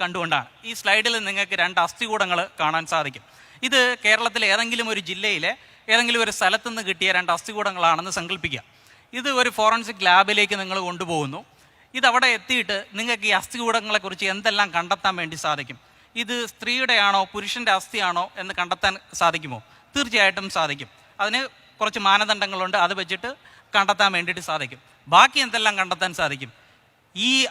കണ്ടുകൊണ്ടാണ്. ഈ സ്ലൈഡിൽ നിങ്ങൾക്ക് രണ്ട് അസ്ഥികൂടങ്ങൾ കാണാൻ സാധിക്കും. ഇത് കേരളത്തിലെ ഏതെങ്കിലും ഒരു ജില്ലയിലെ ഏതെങ്കിലും ഒരു സ്ഥലത്തു നിന്ന് കിട്ടിയ രണ്ട് അസ്ഥികൂടങ്ങളാണെന്ന് സങ്കല്പിക്കുക. ഇത് ഒരു ഫോറൻസിക് ലാബിലേക്ക് നിങ്ങൾ കൊണ്ടുപോകുന്നു. ഇത് അവിടെ എത്തിയിട്ട് നിങ്ങൾക്ക് ഈ അസ്ഥികൂടങ്ങളെക്കുറിച്ച് എന്തെല്ലാം കണ്ടെത്താൻ വേണ്ടി സാധിക്കും? ഇത് സ്ത്രീയുടെ ആണോ പുരുഷന്റെ അസ്ഥിയാണോ എന്ന് കണ്ടെത്താൻ സാധിക്കുമോ? തീർച്ചയായിട്ടും സാധിക്കും. അതിന് കുറച്ച് മാനദണ്ഡങ്ങളുണ്ട്. അത് വെച്ചിട്ട് കണ്ടെത്താൻ വേണ്ടിയിട്ട് സാധിക്കും. ബാക്കി എന്തെല്ലാം കണ്ടെത്താൻ സാധിക്കും? ഈ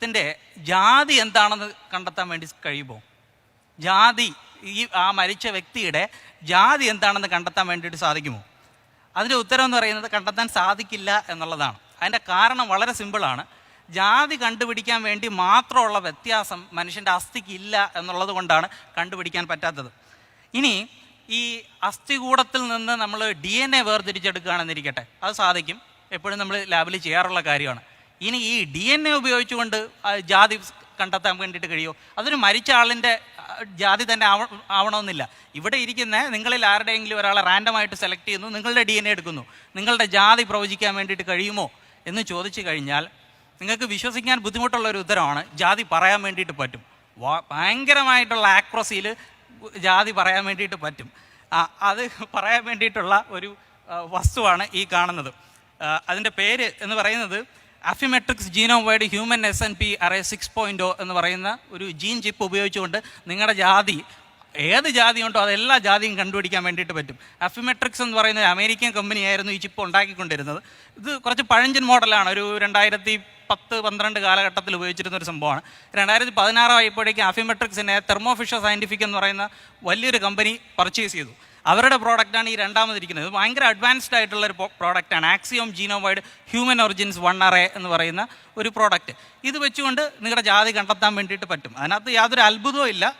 അസ്ഥികൂടത്തിന്റെ ജാതി എന്താണെന്ന് കണ്ടെത്താൻ വേണ്ടി കഴിയുമോ? ജാതി ഈ ആ മരിച്ച വ്യക്തിയുടെ ജാതി എന്താണെന്ന് കണ്ടെത്താൻ വേണ്ടിയിട്ട് സാധിക്കുമോ? അതിന്റെ ഉത്തരം എന്ന് പറയുന്നത് കണ്ടെത്താൻ സാധിക്കില്ല എന്നുള്ളതാണ്. അതിന്റെ കാരണം വളരെ സിമ്പിളാണ് ജാതി കണ്ടുപിടിക്കാൻ വേണ്ടി മാത്രമുള്ള വ്യത്യാസം മനുഷ്യന്റെ അസ്ഥിക്ക് ഇല്ല എന്നുള്ളത് കൊണ്ടാണ് കണ്ടുപിടിക്കാൻ പറ്റാത്തത്. ഇനി ഈ അസ്ഥികൂടത്തിൽ നിന്ന് നമ്മൾ ഡി എൻ എ വേർതിരിച്ചെടുക്കുകയാണെന്നിരിക്കട്ടെ. അത് സാധിക്കും. എപ്പോഴും നമ്മൾ ലാബിൽ ചെയ്യാറുള്ള കാര്യമാണ്. ഇനി ഈ ഡി എൻ എ ഉപയോഗിച്ചുകൊണ്ട് ജാതി കണ്ടെത്താൻ വേണ്ടിയിട്ട് കഴിയുമോ അതൊരു മരിച്ച ആളിന്റെ ജാതി തന്നെ ആവ ആവണമെന്നില്ല. ഇവിടെ ഇരിക്കുന്ന നിങ്ങളിൽ ആരുടെയെങ്കിലും ഒരാളെ റാൻഡമായിട്ട് സെലക്ട് ചെയ്യുന്നു നിങ്ങളുടെ ഡി എൻ എ എടുക്കുന്നു. നിങ്ങളുടെ ജാതി പ്രവചിക്കാൻ വേണ്ടിയിട്ട് കഴിയുമോ എന്ന് ചോദിച്ചു കഴിഞ്ഞാൽ നിങ്ങൾക്ക് വിശ്വസിക്കാൻ ബുദ്ധിമുട്ടുള്ള ഒരു ഉത്തരമാണ് ജാതി പറയാൻ വേണ്ടിയിട്ട് പറ്റും. ഭയങ്കരമായിട്ടുള്ള ആക്രസിയിൽ ജാതി പറയാൻ വേണ്ടിയിട്ട് പറ്റും. അത് പറയാൻ വേണ്ടിയിട്ടുള്ള ഒരു വസ്തുവാണ് ഈ കാണുന്നത്. അതിന്റെ പേര് എന്ന് പറയുന്നത് Affymetrix genome wide human S N P array six point oh എന്ന് പറയുന്ന ഒരു ജീൻ ചിപ്പ് ഉപയോഗിച്ചുകൊണ്ട് നിങ്ങളുടെ ജാതി ഏത് ജാതി ഉണ്ടോ അതെല്ലാ ജാതിയും കണ്ടുപിടിക്കാൻ വേണ്ടിയിട്ട് പറ്റും. അഫിമെട്രിക്സ് എന്ന് പറയുന്ന അമേരിക്കൻ കമ്പനിയായിരുന്നു ഈ ചിപ്പ് ഉണ്ടാക്കിക്കൊണ്ടിരുന്നത്. ഇത് കുറച്ച് പഴഞ്ചൻ മോഡലാണ് ഒരു രണ്ടായിരത്തി പത്ത് പന്ത്രണ്ട് കാലഘട്ടത്തിൽ ഉപയോഗിച്ചിരുന്ന ഒരു സംഭവമാണ്. രണ്ടായിരത്തി പതിനാറായപ്പോഴേക്കും അഫിമെട്രിക്സിനെ തെർമോഫിഷ സയന്റിഫിക് എന്ന് പറയുന്ന വലിയൊരു കമ്പനി പർച്ചേസ് ചെയ്തു. അവരുടെ പ്രോഡക്റ്റാണ് ഈ രണ്ടാമതിരിക്കുന്നത് ഇത് ഭയങ്കര അഡ്വാൻസ്ഡ് ആയിട്ടുള്ള ഒരു പ്രോഡക്റ്റാണ് Axiom genome wide human origins one array എന്ന് പറയുന്ന ഒരു പ്രോഡക്റ്റ് ഇത് വെച്ചുകൊണ്ട് നിങ്ങളുടെ ജാതി കണ്ടെത്താൻ വേണ്ടിയിട്ട് പറ്റും. അതിനകത്ത് യാതൊരു അത്ഭുതവും ഇല്ല.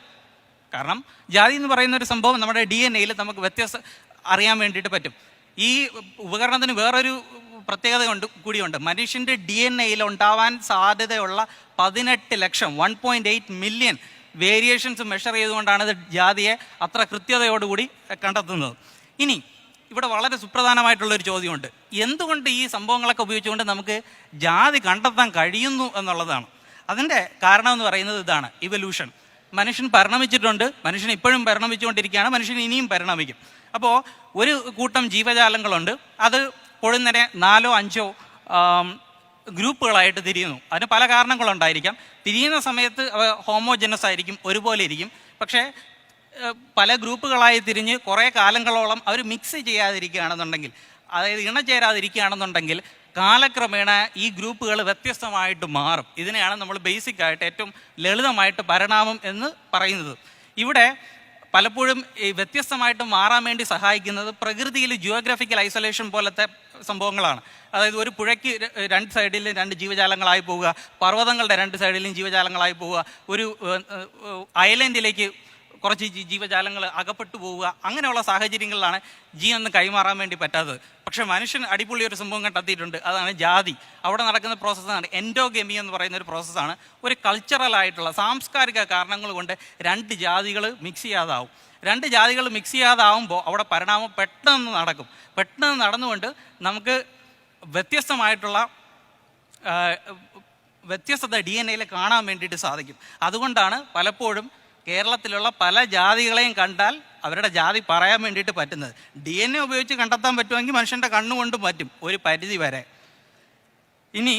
കാരണം ജാതി എന്ന് പറയുന്ന ഒരു സംഭവം നമ്മുടെ ഡി എൻ എയിൽ നമുക്ക് വ്യത്യസ്ത അറിയാൻ വേണ്ടിയിട്ട് പറ്റും. ഈ ഉപകരണത്തിന് വേറൊരു പ്രത്യേകത കൊണ്ട് കൂടിയുണ്ട്. മനുഷ്യന്റെ ഡി എൻ എയിൽ ഉണ്ടാവാൻ സാധ്യതയുള്ള പതിനെട്ട് ലക്ഷം one point eight million variations measure ചെയ്തുകൊണ്ടാണ് ഇത് ജാതിയെ അത്ര കൃത്യതയോടുകൂടി കണ്ടെത്തുന്നത്. ഇനി ഇവിടെ വളരെ സുപ്രധാനമായിട്ടുള്ളൊരു ചോദ്യമുണ്ട്. എന്തുകൊണ്ട് ഈ സംഭവങ്ങളൊക്കെ ഉപയോഗിച്ചുകൊണ്ട് നമുക്ക് ജാതി കണ്ടെത്താൻ കഴിയുന്നു എന്നുള്ളതാണ്. അതിന്റെ കാരണം എന്ന് പറയുന്നത് ഇതാണ് ഇവല്യൂഷൻ മനുഷ്യൻ പരിണമിച്ചിട്ടുണ്ട് മനുഷ്യൻ ഇപ്പോഴും പരിണമിച്ചുകൊണ്ടിരിക്കുകയാണ് മനുഷ്യൻ ഇനിയും പരിണമിക്കും. അപ്പോൾ ഒരു കൂട്ടം ജീവജാലങ്ങളുണ്ട് അത് പൊഴുന്നനെ നാലോ അഞ്ചോ ഗ്രൂപ്പുകളായിട്ട് തിരിയുന്നു. അതിന് പല കാരണങ്ങളുണ്ടായിരിക്കാം. തിരിയുന്ന സമയത്ത് അവ ഹോമോജനസ് ആയിരിക്കും ഒരുപോലെ ഇരിക്കും. പക്ഷേ പല ഗ്രൂപ്പുകളായി തിരിഞ്ഞ് കുറേ കാലങ്ങളോളം അവർ മിക്സ് ചെയ്യാതിരിക്കുകയാണെന്നുണ്ടെങ്കിൽ അതായത് ഇണചേരാതിരിക്കുകയാണെന്നുണ്ടെങ്കിൽ കാലക്രമേണ ഈ ഗ്രൂപ്പുകൾ വ്യത്യസ്തമായിട്ട് മാറും. ഇതിനെയാണ് നമ്മൾ ബേസിക് ആയിട്ട് ഏറ്റവും ലളിതമായിട്ട് പരിണാമം എന്ന് പറയുന്നത്. ഇവിടെ പലപ്പോഴും ഈ വ്യത്യസ്തമായിട്ട് മാറാൻ വേണ്ടി സഹായിക്കുന്നത് പ്രകൃതിയിൽ ജിയോഗ്രഫിക്കൽ ഐസൊലേഷൻ പോലത്തെ സംഭവങ്ങളാണ്. അതായത് ഒരു പുഴയ്ക്ക് രണ്ട് സൈഡിലും രണ്ട് ജീവജാലങ്ങളായി പോവുക പർവതങ്ങളുടെ രണ്ട് സൈഡിലും ജീവജാലങ്ങളായി പോവുക ഒരു ഐലൻഡിലേക്ക് കുറച്ച് ജീവജാലങ്ങൾ അകപ്പെട്ടു പോവുക അങ്ങനെയുള്ള സാഹചര്യങ്ങളിലാണ് ജീവൻ കൈമാറാൻ വേണ്ടി പറ്റാത്തത്. പക്ഷേ മനുഷ്യൻ അടിപൊളി ഒരു സംഭവം കണ്ടെത്തിയിട്ടുണ്ട്. അതാണ് ജാതി. അവിടെ നടക്കുന്ന പ്രോസസ്സാണ് എൻഡോഗെമി എന്ന് പറയുന്ന ഒരു പ്രോസസ്സാണ് ഒരു കൾച്ചറലായിട്ടുള്ള സാംസ്കാരിക കാരണങ്ങൾ കൊണ്ട് രണ്ട് ജാതികൾ മിക്സ് ചെയ്യാതാവും. രണ്ട് ജാതികൾ മിക്സ് ചെയ്യാതാവുമ്പോൾ അവിടെ പരിണാമം പെട്ടെന്ന് നടക്കും. പെട്ടെന്ന് നടന്നുകൊണ്ട് നമുക്ക് വ്യത്യസ്തമായിട്ടുള്ള വ്യത്യസ്തത ഡി എൻ എയിൽ കാണാൻ വേണ്ടിയിട്ട് സാധിക്കും. അതുകൊണ്ടാണ് പലപ്പോഴും കേരളത്തിലുള്ള പല ജാതികളെയും കണ്ടാൽ അവരുടെ ജാതി പറയാൻ വേണ്ടിയിട്ട് പറ്റുന്നത്. ഡി എൻ എ ഉപയോഗിച്ച് കണ്ടെത്താൻ പറ്റുമെങ്കിൽ മനുഷ്യന്റെ കണ്ണുകൊണ്ടും പറ്റും ഒരു പരിധി വരെ. ഇനി